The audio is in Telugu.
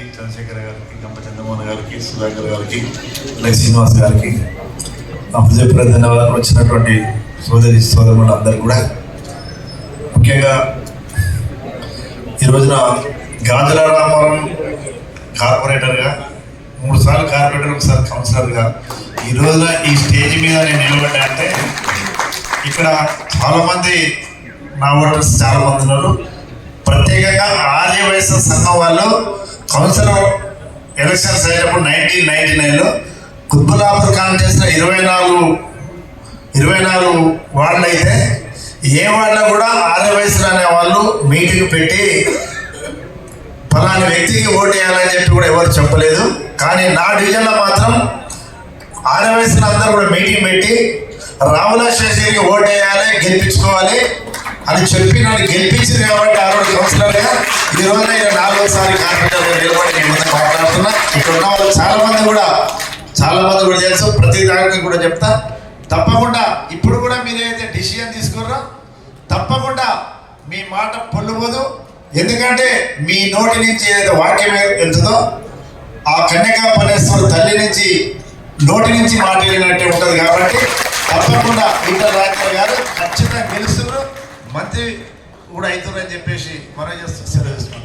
గారికి చంద్రశేఖర్ గారికి గంప చంద్రమోహన్ గారికి సుధాకర్ గారికి అలాగే శ్రీనివాస్ గారికి అప్పచెప్పిన ధన్యవాదాలు వచ్చినటువంటి సోదరి సోదరులు అందరు కూడా. ముఖ్యంగా ఈ రోజున గాజుల రామారం కార్పొరేటర్గా మూడు సార్లు కార్పొరేటర్ ఒకసారి కౌన్సిలర్గా ఈ రోజున ఈ స్టేజ్ మీద నేను నిలబడ్డా అంటే ఇక్కడ చాలామంది నా ఓటర్స్ చాలా మంది ఉన్నారు. ప్రత్యేకంగా ఆర్య వయసు సంఘం వాళ్ళు కౌన్సిలర్ ఎలక్షన్స్ అయినప్పుడు నైన్టీన్ నైన్టీ నైన్లో కుత్బులాపూర్ చేసిన ఇరవై నాలుగు ఇరవై నాలుగు వార్డులు అయితే ఏ వార్డులో కూడా ఆర్య వయసులు అనే వాళ్ళు మీటింగ్ పెట్టి ఫలాని వ్యక్తికి ఓటు వేయాలని చెప్పి కూడా ఎవరు చెప్పలేదు. కానీ నా డివిజన్లో మాత్రం ఆర్య వయసులో అందరూ కూడా మీటింగ్ పెట్టి రాముల శేషగిరికి ఓటు వేయాలి గెలిపించుకోవాలి అని చెప్పి నన్ను గెలిపించింది కాబట్టి ఆ రోజు కౌన్సిలర్గా ఈ నాలుగో నేను నాలుగోసారి నిలబడి నేను ముందు మాట్లాడుతున్నా. ఇక్కడ ఉన్న వాళ్ళు చాలా మంది కూడా చాలా మంది కూడా తెలుసు. ప్రతి దానికి కూడా చెప్తా. తప్పకుండా ఇప్పుడు కూడా మీరు ఏదైతే డిసిజన్ తీసుకున్నారో తప్పకుండా మీ మాట పొల్లుపోదు ఎందుకంటే మీ నోటి నుంచి ఏదైతే వాక్యం వెళ్తుందో ఆ కన్యకా పరమేశ్వరు తల్లి నుంచి నోటి నుంచి మాట వెళ్ళినట్టే ఉంటుంది కాబట్టి తప్పకుండా ఇంటర్ రాజకీయ గారు ఖచ్చితంగా గెలుస్తున్నారు. మంత్రి కూడా అవుతుందని చెప్పేసి మరో చేస్తూ సెలవు